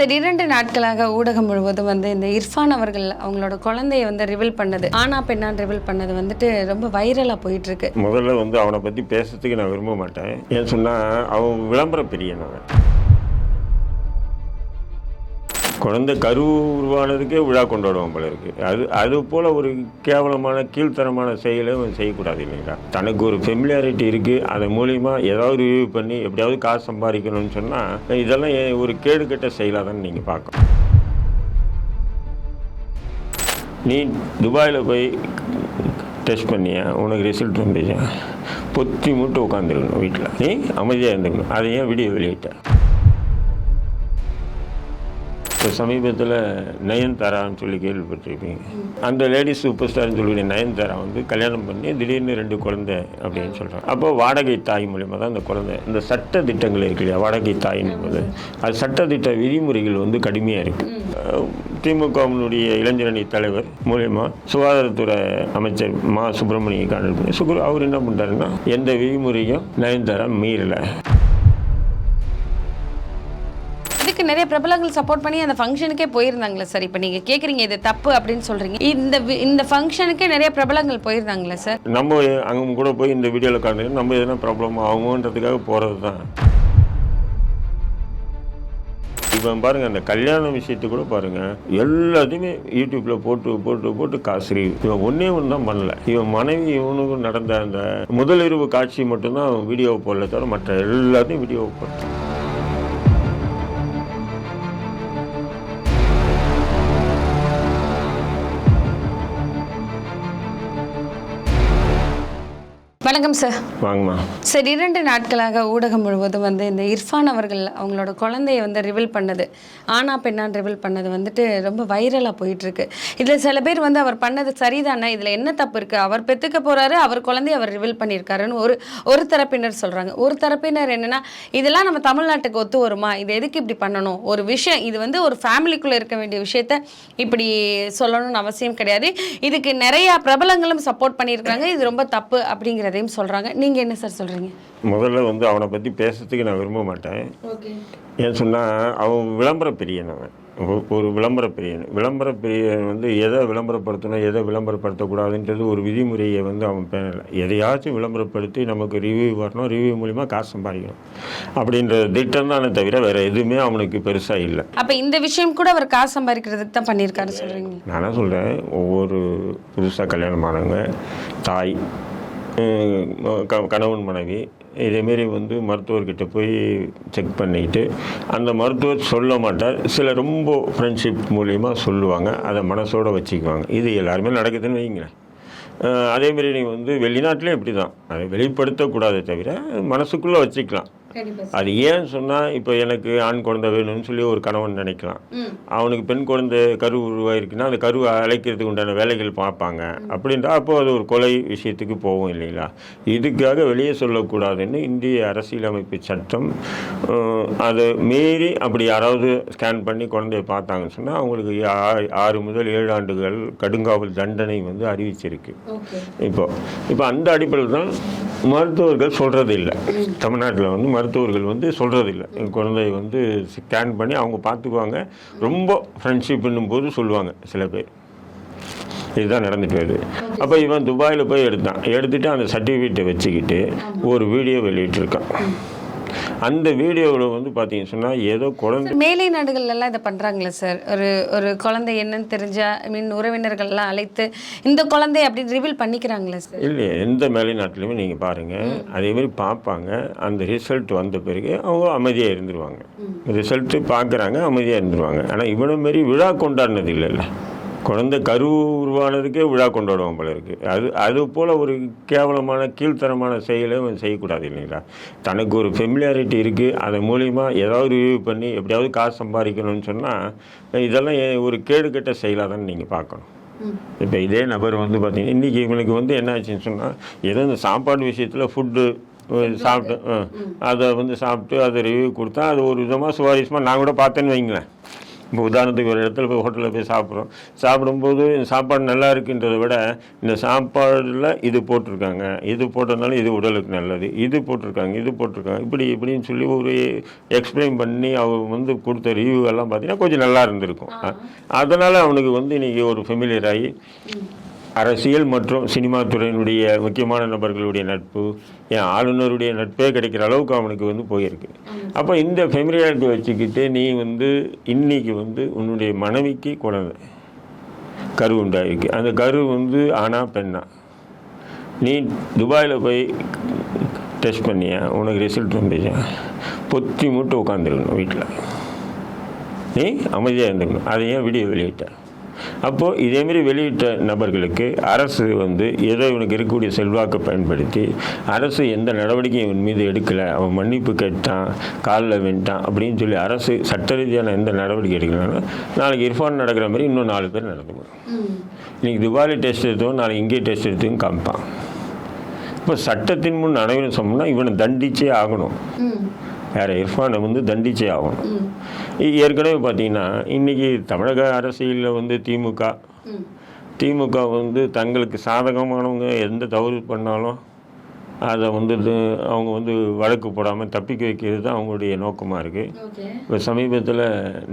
சரி இரண்டு நாட்களாக ஊடகம் முழுவதும் வந்து இந்த இர்ஃபான் அவர்கள் அவங்களோட குழந்தைய வந்து ரிவீல் பண்ணது. ஆனா பெண்ணான் ரிவீல் பண்ணது? வந்துட்டு ரொம்ப வைரலா போயிட்டு இருக்கு முதல்ல வந்து அவனை பற்றி பேசுறதுக்கு நான் விரும்ப மாட்டேன். ஏன் சொன்னால் அவன் விளம்பர பிரியன் குழந்தை கரு உருவானதுக்கே விழா கொண்டாடுவோம் போல இருக்கு. அது அது போல் ஒரு கேவலமான கீழ்த்தரமான செயலை அவன் செய்யக்கூடாது இல்லைங்களா? தனக்கு ஒரு ஃபெமிலியாரிட்டி இருக்குது அதன் மூலிமா ஏதாவது ரிவ்யூ பண்ணி எப்படியாவது காசு சம்பாதிக்கணும்னு சொன்னால் இதெல்லாம் ஏ- ஒரு கேடுகெட்ட செயலாக தான் நீங்கள் பார்க்கணும். நீ துபாயில் போய் டெஸ்ட் பண்ணியா? உனக்கு ரிசல்ட் வந்துச்சா? பொத்தி மூட்டு உட்காந்துருக்கணும் வீட்டில். நீ அமைதியாக இருந்துக்கணும். அதை ஏன் வீடியோ வெளியிட்டேன் இப்போ சமீபத்தில் நயன்தாரான்னு சொல்லி கேள்விப்பட்டிருப்பீங்க. அந்த லேடிஸ் சூப்பர் ஸ்டார்னு சொல்லி நயன்தாரா வந்து கல்யாணம் பண்ணி திடீர்னு ரெண்டு குழந்தை அப்படின்னு சொல்கிறாங்க அப்போ வாடகை தாய் மூலியமாக தான் அந்த குழந்தை இந்த சட்ட திட்டங்கள் இருக்கு இல்லையா வாடகை தாயின் போது. அது சட்டத்திட்ட விதிமுறைகள் வந்து கடுமையாக இருக்குது திமுகவினுடைய இளைஞரணி தலைவர் மூலயமா சுகாதாரத்துறை அமைச்சர் மா சுப்பிரமணியை காணல் பண்ணி சுகுரு அவர் என்ன பண்ணுறாருன்னா எந்த விதிமுறையும் நயன்தாரா மீறலை. இதுக்கு நிறைய பிரபலங்கள் சப்போர்ட் பண்ணி அந்த ஃபங்க்ஷனுக்கே போயிருந்தாங்களே சார் இப்போ நீங்கள் கேட்குறீங்க இது தப்பு அப்படின்னு சொல்கிறீங்க இந்த வி- இந்த ஃபங்க்ஷனுக்கே நிறைய பிரபலங்கள் போயிருந்தாங்களே சார் நம்ம அங்கே கூட போய் இந்த வீடியோவில் காணி நம்ம எதனா ப்ராப்ளம் ஆகுன்றதுக்காக போகிறது தான் இப்போ பாருங்க அந்த கல்யாண விஷயத்தை கூட பாருங்க. எல்லாத்தையுமே யூடியூப்ல போட்டு போட்டு போட்டு காசு இவன் ஒன்னே ஒன்று தான் பண்ணல. இவன் மனைவி இவனுக்கும் நடந்த அந்த முதலிரவு காட்சி மட்டும்தான் வீடியோ போடல தவிர மற்ற எல்லாத்தையும் வீடியோ போட்டான் வணக்கம் சார் வாங்கம்மா. சார் இரண்டு நாட்களாக ஊடகம் முழுவதும் வந்து இந்த இர்ஃபான் அவர்கள் அவங்களோட குழந்தைய வந்து ரிவீல் பண்ணது. ஆனா பெண்ணான் ரிவீல் பண்ணது வந்துட்டு ரொம்ப வைரலாக போயிட்டு இருக்கு இதில் சில பேர் வந்து அவர் பண்ணது சரிதானே? இதில் என்ன தப்பு இருக்கு? அவர் பெற்றுக்க போறாரு அவர் குழந்தைய அவர் ரிவீல் பண்ணியிருக்காருன்னு ஒரு ஒரு தரப்பினர் சொல்றாங்க. ஒரு தரப்பினர் என்னன்னா இதெல்லாம் நம்ம தமிழ்நாட்டுக்கு ஒத்து வருமா? இது எதுக்கு இப்படி பண்ணணும்? ஒரு விஷயம் இது வந்து ஒரு ஃபேமிலிக்குள்ள இருக்க வேண்டிய விஷயத்த இப்படி சொல்லணும்னு அவசியம் கிடையாது. இதுக்கு நிறைய பிரபலங்களும் சப்போர்ட் பண்ணியிருக்காங்க இது ரொம்ப தப்பு அப்படிங்கிறதையும் சொல்றாங்க. நீங்க என்ன சார் சொல்றீங்க? முதல்ல வந்து அவனை பற்றி பேசுறதுக்கு நான் விரும்ப மாட்டேன். ஏன் சொன்னால் அவன் விளம்பர பிரியன் அவன் ஒரு- விளம்பர பிரியன். விளம்பர பிரியன் வந்து எதை விளம்பரப்படுத்தணும் எதை விளம்பரப்படுத்தக்கூடாதுன்றது ஒரு விதிமுறையை வந்து அவன் பேணலை. எதையாச்சும் விளம்பரப்படுத்தி நமக்கு ரிவ்யூ வரணும் ரிவ்யூ மூலிமா காசு சம்பாதிக்கணும். அப்படின்ற திட்டம் தானே தவிர வேறு எதுவுமே அவனுக்கு பெருசாக இல்லை. அப்ப இந்த விஷயம் கூட அவர் காசு சம்பாதிக்கிறதுக்கு தான் பண்ணியிருக்காரு சொல்றீங்க. நான் சொல்கிறேன் ஒவ்வொரு புதுசாக கல்யாணமானவங்க தாய் ஹம், க- கணவன் மனைவி இதேமாரி வந்து மருத்துவர்கிட்ட போய் செக் பண்ணிக்கிட்டு அந்த மருத்துவர் சொல்ல மாட்டார். சில ரொம்ப ஃப்ரெண்ட்ஷிப் மூலிமா சொல்லுவாங்க. அதை மனசோட வச்சுக்குவாங்க. இது எல்லாருமே நடக்குதுன்னு வைங்களேன் அதேமாரி நீங்கள் வந்து வெளிநாட்டிலே இப்படி தான் அதை வெளிப்படுத்தக்கூடாதே தவிர மனசுக்குள்ளே வச்சுக்கலாம். அது ஏன் சொன்னால் இப்போ எனக்கு ஆண் குழந்தை வேணும்னு சொல்லி ஒரு கணவன் நினைக்கலாம். அவனுக்கு பெண் குழந்தை கரு உருவாயிருக்குன்னா அந்த கருவை அழைக்கிறதுக்கு உண்டான வேலைகள் பார்ப்பாங்க. அப்படின்றா அப்போ அது ஒரு கொலை விஷயத்துக்கு போகும் இல்லைங்களா? இதுக்காக வெளியே சொல்லக்கூடாதுன்னு இந்திய அரசியலமைப்பு சட்டம் அதை மீறி அப்படி யாராவது ஸ்கேன் பண்ணி குழந்தைய பார்த்தாங்கன்னு சொன்னால் அவங்களுக்கு ஆறு முதல் ஏழு ஆண்டுகள் கடுங்காவல் தண்டனை வந்து அறிவிச்சிருக்கு. இப்போ இப்போ அந்த அடிப்படையில் தான் மருத்துவர்கள் சொல்கிறது இல்லை தமிழ்நாட்டில் வந்து மருத்துவர்கள் வந்து சொல்கிறது இல்லை என் குழந்தைய வந்து ஸ்கேன் பண்ணி அவங்க பார்த்துக்குவாங்க. ரொம்ப ஃப்ரெண்ட்ஷிப்னும் போது சொல்லுவாங்க சில பேர். இதுதான் நடந்துட்டு வருது. அப்போ இவன் துபாயில் போய் எடுத்தான். எடுத்துட்டு அந்த சர்டிஃபிகேட்டை வச்சுக்கிட்டு ஒரு வீடியோ வெளியிட்டிருக்கான். அந்த வீடியோவில் வந்து பார்த்தீங்கன்னு சொன்னால் ஏதோ குழந்தை மேலை நாடுகள்ல எல்லாம் இதை பண்றாங்களே சார். ஒரு ஒரு குழந்தை என்னன்னு தெரிஞ்சா ஐ மீன் உறவினர்கள்லாம் அழைத்து இந்த குழந்தை அப்படின்னு ரிவீல் பண்ணிக்கிறாங்களே சார். இல்லையே எந்த மேலை நாட்டிலையுமே நீங்கள் பாருங்கள் அதேமாரி பார்ப்பாங்க. அந்த ரிசல்ட் வந்த பிறகு அவங்க அமைதியாக இருந்துருவாங்க. ரிசல்ட்டு பார்க்குறாங்க அமைதியாக இருந்துருவாங்க. ஆனால் இவனை மாரி விழா கொண்டாடினது இல்லைல்ல. குழந்தை கரு உருவானதுக்கே விழா கொண்டாடுவான் போல இருக்கு. அது அது போல் ஒரு கேவலமான கீழ்த்தரமான செயலை அவன் செய்யக்கூடாது இல்லைங்களா? தனக்கு ஒரு ஃபெமிலியாரிட்டி இருக்குது அதன் மூலிமா ஏதாவது ரிவ்யூ பண்ணி எப்படியாவது காசு சம்பாதிக்கணும்னு சொன்னால் இதெல்லாம் ஒரு கேடுகெட்ட செயலாக தான் நீங்கள் பார்க்கணும். இப்போ இதே நபர் வந்து பார்த்தீங்கன்னா இன்றைக்கி இவனுக்கு வந்து என்ன ஆச்சுன்னு சொன்னால் ஏதோ இந்த சாப்பாடு விஷயத்தில் ஃபுட்டு சாப்பிட்டு அதை வந்து சாப்பிட்டு அதை ரிவ்யூ கொடுத்தா அது ஒரு விதமாக சுவாரஸ்யமாக நான் கூட பார்த்தேன்னு வைங்களேன். இப்போ உதாரணத்துக்கு ஒரு இடத்துல போய் ஹோட்டலில் போய் சாப்பிட்றோம். சாப்பிடும்போது சாப்பாடு நல்லா இருக்குன்றதை விட இந்த சாப்பாடில் இது போட்டிருக்காங்க. இது போட்டதுனால இது உடலுக்கு நல்லது. இது போட்டிருக்காங்க இது போட்டிருக்காங்க. இப்படி இப்படின்னு சொல்லி ஒரு எக்ஸ்பிளைன் பண்ணி அவர் வந்து கொடுத்த ரிவ்யூ எல்லாம் பார்த்தீங்கன்னா கொஞ்சம் நல்லா இருந்திருக்கும். அதனால் அவனுக்கு வந்து இன்றைக்கி ஒரு ஃபெமிலியர் ஆகி அரசியல் மற்றும் சினிமா துறையினுடைய முக்கியமான நபர்களுடைய நட்பு என் ஆளுநருடைய நட்பே கிடைக்கிற அளவுக்கு அவனுக்கு வந்து போயிருக்கு. அப்போ இந்த ஃபெமிலியாரிட்டி வச்சுக்கிட்டு நீ வந்து இன்னைக்கு வந்து உன்னுடைய மனைவிக்கு குழந்தை. கரு உண்டாயிருக்கு. அந்த கரு வந்து ஆனா பெண்ணா. நீ துபாயில் போய் டெஸ்ட் பண்ணியா? உனக்கு ரிசல்ட் வந்துச்சா? பொத்தி மூட்டை உட்காந்துருக்கணும் வீட்டில் நீ அமைதியாக இருந்துக்கணும். அதை ஏன் வீடியோ வெளியிட்டேன் அப்போது இதேமாரி வெளியிட்ட நபர்களுக்கு அரசு வந்து ஏதோ இவனுக்கு இருக்கக்கூடிய செல்வாக்கை பயன்படுத்தி அரசு எந்த நடவடிக்கையும் இவன் மீது எடுக்கலை. அவன் மன்னிப்பு கேட்டான் காலில் வென்ட்டான் அப்படின்னு சொல்லி அரசு சட்ட ரீதியான எந்த நடவடிக்கை எடுக்கலன்னா நாளைக்கு இர்ஃபான் நடக்கிற மாதிரி இன்னும் நாலு பேர் நடந்துக்கணும் இன்னைக்கு துபாலி டெஸ்ட் எடுத்தோம் நாளைக்கு இங்கே டெஸ்ட் எடுத்துன்னு காமிப்பான். இப்போ சட்டத்தின் முன் அனைவரும் சொன்னோம்னா இவனை தண்டிச்சே ஆகணும். வேற இர்ஃபானை வந்து தண்டிச்சே ஆகணும். ஏற்கனவே பார்த்தீங்கன்னா இன்னைக்கு தமிழக அரசியலில் வந்து திமுக திமுக வந்து தங்களுக்கு சாதகமானவங்க எந்த தவறு பண்ணாலும் அதை வந்து அவங்க வந்து வழக்கு போடாமல் தப்பிக்க வைக்கிறது தான் அவங்களுடைய நோக்கமாக இருக்குது இப்போ சமீபத்தில்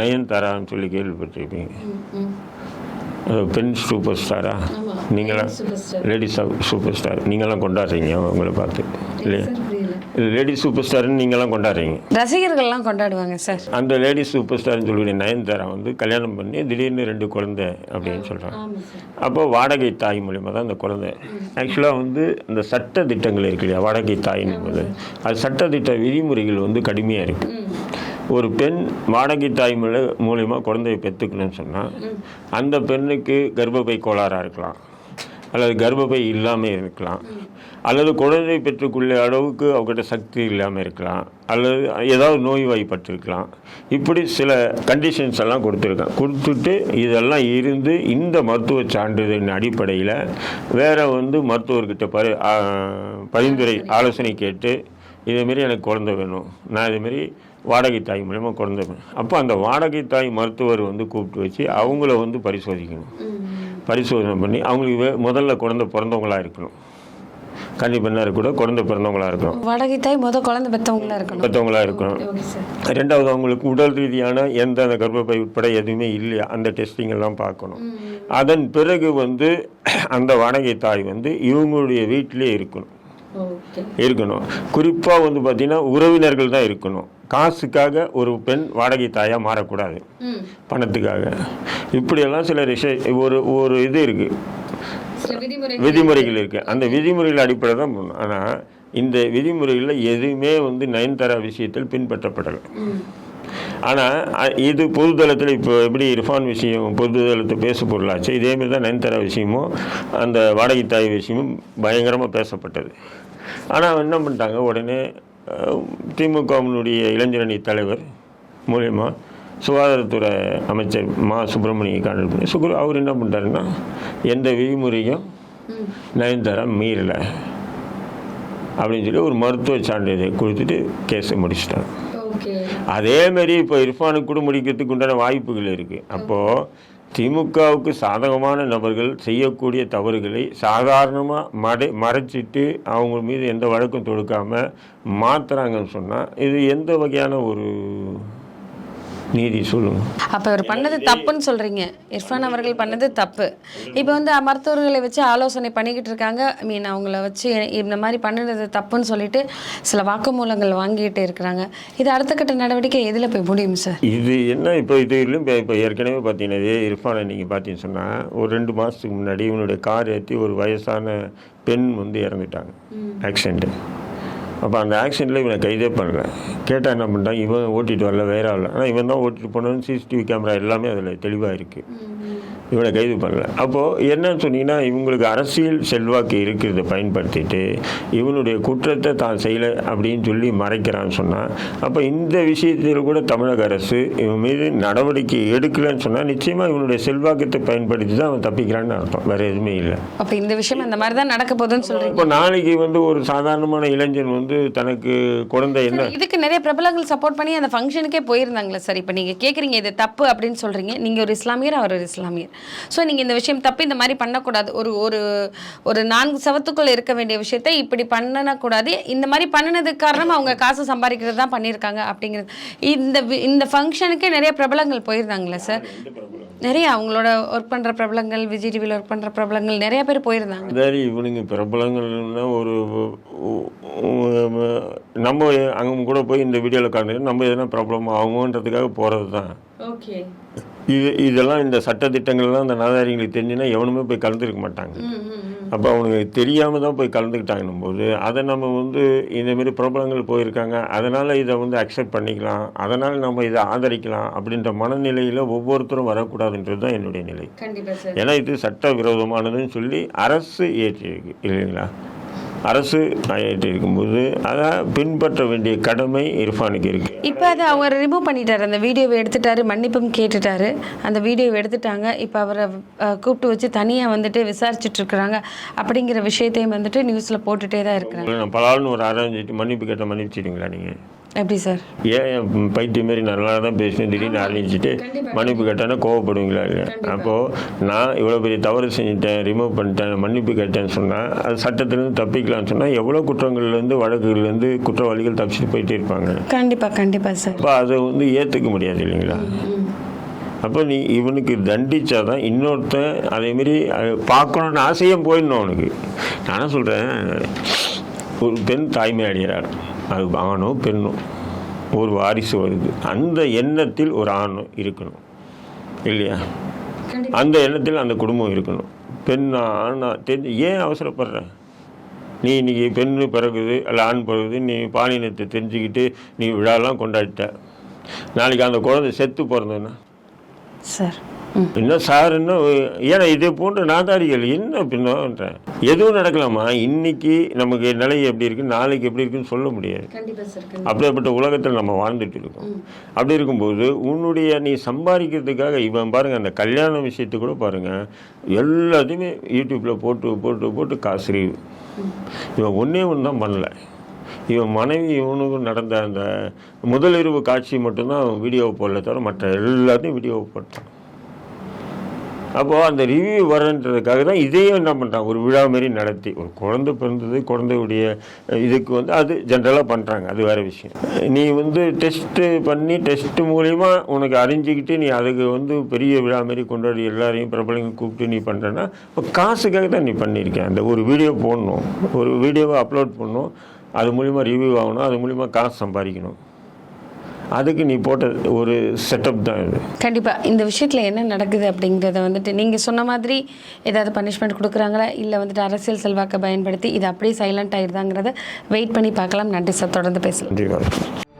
நயன்தாரான்னு சொல்லி கேள்விப்பட்டிருப்பீங்க பெண் சூப்பர் ஸ்டாரா. நீங்களாம் super star. Lady super star. நீங்களாம் கொண்டாடுறீங்க அவங்கள பார்த்து இல்லையா? லேடி சூப்பர் ஸ்டார்னு நீங்களாம் கொண்டாடுறீங்க. ரசிகர்கள்லாம் கொண்டாடுவாங்க சார் அந்த லேடி சூப்பர் ஸ்டார்னு சொல்லக்கூடிய நயன்தாரா வந்து கல்யாணம் பண்ணி திடீர்னு ரெண்டு குழந்தை அப்படின்னு சொல்கிறாங்க அப்போ வாடகை தாய் மூலியமாக தான் அந்த குழந்தை. ஆக்சுவலாக வந்து இந்த சட்ட திட்டங்கள் இருக்கு இல்லையா வாடகை தாயின் போது அது சட்ட திட்ட விதிமுறைகள் வந்து கடுமையாக இருக்குது ஒரு பெண் வாடகை தாய் மூல மூலியமாக குழந்தையை பெற்றுக்கணும்னு சொன்னால் அந்த பெண்ணுக்கு கர்ப்பப்பை கோளாறாக இருக்கலாம். அல்லது கர்ப்பப்பை இல்லாமல் இருக்கலாம். அல்லது குழந்தை பெற்றுக்கொள்ள அளவுக்கு அவங்ககிட்ட சக்தி இல்லாமல் இருக்கலாம். அல்லது ஏதாவது நோய்வாய்ப்பட்டிருக்கலாம் இப்படி சில கண்டிஷன்ஸ் எல்லாம் கொடுத்துருக்கேன் கொடுத்துட்டு இதெல்லாம் இருந்து இந்த மருத்துவ சான்றிதழின் அடிப்படையில் வேறு வந்து மருத்துவர்கிட்ட பரி பரிந்துரை ஆலோசனை கேட்டு இதேமாரி எனக்கு குழந்தை வேணும். நான் இதேமாரி வாடகை தாய் மூலயமா குழந்தை அப்போ அந்த வாடகை தாய் மருத்துவர் வந்து கூப்பிட்டு வச்சு அவங்கள வந்து பரிசோதிக்கணும். பரிசோதனை பண்ணி அவங்களுக்கு வே- முதல்ல குழந்தை பிறந்தவங்களா இருக்கணும். கன்னி பெண்ணாக கூட குழந்தை பிறந்தவங்களா இருக்கணும். வடகை தாய் முத குழந்தை பெற்றவங்களா இருக்கணும். பெற்றவங்களா இருக்கணும். ரெண்டாவது அவங்களுக்கு உடல் ரீதியான எந்த அந்த கர்ப்பப்பை உட்பட எதுவுமே இல்லையா? அந்த டெஸ்டிங் எல்லாம் பார்க்கணும். அதன் பிறகு வந்து அந்த வாடகை தாய் வந்து இவங்களுடைய வீட்டிலே இருக்கணும். இருக்கணும். குறிப்பாக வந்து பார்த்தீங்கன்னா உறவினர்கள் தான் இருக்கணும். காசுக்காக ஒரு பெண் வாடகை தாயாக மாறக்கூடாது. பணத்துக்காக. இப்படியெல்லாம் சில ரிஷ ஒரு ஒரு இது இருக்குது விதிமுறைகள் இருக்குது அந்த விதிமுறைகள் அடிப்படை தான் பண்ணணும் ஆனால் இந்த விதிமுறைகளில் எதுவுமே வந்து நயன்தாரா விஷயத்தில் பின்பற்றப்படலை. ஆனால் இது பொதுதளத்தில் இப்போ எப்படி இர்ஃபான் விஷயம் பொதுதளத்தில் பேச பொருளாச்சு இதேமாரி தான் நயன்தாரா விஷயமும் அந்த வாடகை தாய் விஷயமும் பயங்கரமாக பேசப்பட்டது. ஆனால் என்ன பண்ணிட்டாங்க? உடனே திமுகவினுடைய இளைஞரணி தலைவர் மூலயமா சுகாதாரத்துறை அமைச்சர் மா. சுப்பிரமணிய காணல் பண்ணி சுகுரு அவர் என்ன பண்ணிட்டாருன்னா எந்த விதிமுறையும் நயன்தாரா மீறலை. அப்படின்னு சொல்லி ஒரு மருத்துவ சான்றிதழ் கொடுத்துட்டு கேஸை முடிச்சிட்டாங்க. ஓகே. அதே மாதிரி இப்போ இர்ஃபானுக்கு கூட முடிக்கிறதுக்கு உண்டான வாய்ப்புகள் இருக்குது அப்போது திமுகவுக்கு சாதகமான நபர்கள் செய்யக்கூடிய தவறுகளை சாதாரணமாக மடை மறைச்சிட்டு அவங்க மீது எந்த வழக்கும் தொடுக்காமல் மாற்றுறாங்கன்னு சொன்னால் இது எந்த வகையான ஒரு நீதி சொல்லுங்கள் அப்போ இவர் பண்ணது தப்புன்னு சொல்றீங்க. இர்ஃபான் அவர்கள் பண்ணது தப்பு. இப்போ வந்து மருத்துவர்களை வச்சு ஆலோசனை பண்ணிக்கிட்டு இருக்காங்க. ஐ மீன் அவங்கள வச்சு இந்த மாதிரி பண்ணுறது தப்புன்னு சொல்லிட்டு சில வாக்குமூலங்கள் வாங்கிட்டு இருக்கிறாங்க. இது அடுத்த கட்ட நடவடிக்கை எதில் போய் முடியும் சார் இது என்ன இப்போ இதுலையும் இப்போ இப்போ ஏற்கனவே பார்த்தீங்கன்னா இதே இர்ஃபானை நீங்கள் பார்த்தீங்கன்னு சொன்னால் ஒரு ரெண்டு மாதத்துக்கு முன்னாடி இவனுடைய கார் ஏற்றி ஒரு வயசான பெண் வந்து இறந்துட்டாங்க. ஆக்சிடெண்ட்டு அப்போ அந்த ஆக்சிடெண்ட்டில் இவனை கைதே பண்ணல. கேட்டால் என்ன பண்ணிட்டான் இவன் ஓட்டிகிட்டு வரல வேற ஆள். ஆனால் இவன் தான் ஓட்டிட்டு போனோன்னு சிசிடிவி கேமரா எல்லாமே அதில் தெளிவாக இருக்குது இவனை கைது பண்ணல. அப்போது என்னன்னு சொன்னீங்கன்னா இவங்களுக்கு அரசியல் செல்வாக்கு இருக்கிறத பயன்படுத்திட்டு இவனுடைய குற்றத்தை தான் செய்யலை அப்படின்னு சொல்லி மறைக்கிறான்னு சொன்னால் அப்போ இந்த விஷயத்தில் கூட தமிழக அரசு இவன் மீது நடவடிக்கை எடுக்கலைன்னு சொன்னால் நிச்சயமாக இவனுடைய செல்வாக்கத்தை பயன்படுத்தி தான் அவன் தப்பிக்கிறான்னு அர்த்தம். வேறு எதுவுமே இல்லை. அப்போ இந்த விஷயம் அந்த மாதிரி தான் நடக்க போகுதுன்னு சொல்றீங்க. இப்போ நாளைக்கு வந்து ஒரு சாதாரணமான இளைஞன் வந்து தனக்கு குழந்தை என்ன? இதுக்கு நிறைய பிரபலங்கள் சப்போர்ட் பண்ணி அந்த ஃபங்க்ஷனுக்கே போயிருந்தாங்களே சார். இப்போ நீங்கள் கேட்குறீங்க இது தப்பு அப்படின்னு சொல்கிறீங்க நீங்கள் ஒரு இஸ்லாமியர் அவர் ஒரு இஸ்லாமியர். ஸோ நீங்கள் இந்த விஷயம் தப்பு இந்த மாதிரி பண்ணக்கூடாது. ஒரு ஒரு ஒரு நான்கு சவத்துக்குள்ள இருக்க வேண்டிய விஷயத்தை இப்படி பண்ணக்கூடாது இந்த மாதிரி பண்ணினதுக்கு காரணம் அவங்க காசு சம்பாதிக்கிறது தான் பண்ணியிருக்காங்க அப்படிங்கிறது. இந்த இந்த ஃபங்க்ஷனுக்கே நிறைய பிரபலங்கள் போயிருந்தாங்களே சார் நிறைய அவங்களோட ஒர்க் பண்ணுற பிரபலங்கள் விஜய் டிவியில் ஒர்க் பண்ணுற பிரபலங்கள் நிறைய பேர் போயிருந்தாங்க. சரி இவனுங்க பிரபலங்கள்னா ஒரு நம்ம அங்கே கூட போய் இந்த வீடியோவில் காட்டுறது நம்ம எதனா ப்ராப்ளம் ஆகுமன்றதுக்காக போகிறது தான் இது இதெல்லாம் இந்த சட்டத்திட்டங்கள்லாம் அந்த நாதாரிங்களுக்கு தெரிஞ்சுன்னா எவனுமே போய் கலந்துருக்க மாட்டாங்க. அப்போ அவனுக்கு தெரியாமல் தான் போய் கலந்துக்கிட்டாங்கன்னும் போது அதை நம்ம வந்து இந்தமாரி பிரபலங்கள் போயிருக்காங்க. அதனால் இதை வந்து அக்செப்ட் பண்ணிக்கலாம். அதனால் நம்ம இதை ஆதரிக்கலாம் அப்படின்ற மனநிலையில் ஒவ்வொருத்தரும் வரக்கூடாதுன்றது தான் என்னுடைய நிலை. ஏன்னா இது சட்ட விரோதமானதுன்னு சொல்லி அரசு ஏற்றிருக்கு இல்லைங்களா? அரசு ஏற்றி இருக்கும்போது அதை பின்பற்ற வேண்டிய கடமை இர்ஃபானுக்கு இருக்கு. இப்போ அதை அவர் ரிமூவ் பண்ணிட்டாரு. அந்த வீடியோவை எடுத்துட்டாரு மன்னிப்பும் கேட்டுட்டாரு. அந்த வீடியோவை எடுத்துட்டாங்க. இப்போ அவரை கூப்பிட்டு வச்சு தனியாக வந்துட்டு விசாரிச்சுட்டு இருக்கிறாங்க. அப்படிங்கிற விஷயத்தையும் வந்துட்டு நியூஸில் போட்டுட்டே தான் இருக்கிறாங்க. பலால்னு ஒரு ஆரம்பிச்சிட்டு மன்னிப்பு கேட்ட மன்னிச்சிட்டீங்களா நீங்கள் எப்படி சார்? ஏன் என் பைத்தியம் மாரி நல்லா தான் பேசுவேன் திடீர்னு ஆரம்பிச்சுட்டு மன்னிப்பு கேட்டேன்னா கோவப்படுவீங்களா? அப்போது நான் இவ்வளோ பெரிய தவறு செஞ்சுட்டேன் ரிமூவ் பண்ணிட்டேன் மன்னிப்பு கேட்டேன்னு சொன்னால் அது சட்டத்திலேருந்து தப்பிக்கலாம்னு சொன்னால் எவ்வளோ குற்றங்கள்லேருந்து வழக்குகள்லேருந்து குற்றவாளிகள் தப்பிச்சுட்டு போயிட்டே இருப்பாங்க. கண்டிப்பாக கண்டிப்பாக சார். அப்போ அதை வந்து ஏற்றுக்க முடியாது இல்லைங்களா? அப்போ நீ இவனுக்கு தண்டிச்சாதான் இன்னொருத்தன் அதேமாரி பார்க்கணுன்னு ஆசையும் போயிடணும் அவனுக்கு. நான் சொல்கிறேன் ஒரு பெண் தாய்மை அடைகிறார் அது ஆணோ பெண்ணோ? ஒரு வாரிசு வருது. அந்த எண்ணத்தில் ஒரு ஆண் இருக்கணும். இல்லையா? அந்த எண்ணத்தில் அந்த குடும்பம் இருக்கணும். பெண்ணா ஆணா தெரிஞ்சு ஏன் அவசரப்படுற? நீ இன்னைக்கு பெண்ணு பிறகுது அல்ல ஆண் பிறகுது நீ பாலினத்தை தெரிஞ்சுக்கிட்டு நீ விழாலாம் கொண்டாடிட்ட. நாளைக்கு அந்த குழந்தை செத்து பிறந்ததுன்னா சார் ம் என்ன சார் என்ன ஏன்னா இதே போன்ற நாதாரிகள் என்ன பின்னன்றேன் எதுவும் நடக்கலாமா? இன்னைக்கு நமக்கு நிலை எப்படி இருக்கு? நாளைக்கு எப்படி இருக்குன்னு சொல்ல முடியாது. அப்படிப்பட்ட உலகத்தில் நம்ம வாழ்ந்துட்டு இருக்கோம். அப்படி இருக்கும்போது உன்னுடைய நீ சம்பாதிக்கிறதுக்காக இவன் பாருங்க அந்த கல்யாண விஷயத்தை கூட பாருங்க எல்லாத்தையுமே யூடியூப்ல போட்டு போட்டு போட்டு காசு. இவன் ஒன்றே ஒன்று தான் பண்ணல. இவன் மனைவி இவனுக்கும் நடந்த அந்த முதலிரவு காட்சி மட்டும்தான் வீடியோவை போடல தவிர மற்ற எல்லாத்தையும் வீடியோவை போட்டான். அப்போது அந்த ரிவ்யூ வரன்றதுக்காக தான் இதையும் என்ன பண்ணுறான் ஒரு விழா மாரி நடத்தி. ஒரு குழந்தை பிறந்தது குழந்தையுடைய இதுக்கு வந்து அது ஜென்ரலாக பண்ணுறாங்க அது வேறு விஷயம். நீ வந்து டெஸ்ட்டு பண்ணி டெஸ்ட்டு மூலிமா உனக்கு அறிஞ்சிக்கிட்டு நீ அதுக்கு வந்து பெரிய விழா மாரி கொண்டாடி எல்லாரையும் பிரபலங்க கூப்பிட்டு நீ பண்ணுறேன்னா இப்போ காசுக்காக தான் நீ பண்ணியிருக்கேன். அந்த ஒரு வீடியோ போடணும். ஒரு வீடியோவை அப்லோட் பண்ணணும். அது மூலிமா ரிவ்யூ ஆகணும். அது மூலிமா காசு சம்பாதிக்கணும். அதுக்கு நீ போட்ட ஒரு செட்டப் தான் இது. கண்டிப்பாக இந்த விஷயத்தில் என்ன நடக்குது அப்படிங்கிறத வந்துட்டு நீங்கள் சொன்ன மாதிரி ஏதாவது பனிஷ்மெண்ட் கொடுக்குறாங்களா? இல்லை வந்துட்டு அரசியல் செல்வாக்கை பயன்படுத்தி இது அப்படியே சைலண்ட் ஆயிடுதாங்கிறத வெயிட் பண்ணி பார்க்கலாம். நன்றி சார். தொடர்ந்து பேசலாம். நன்றி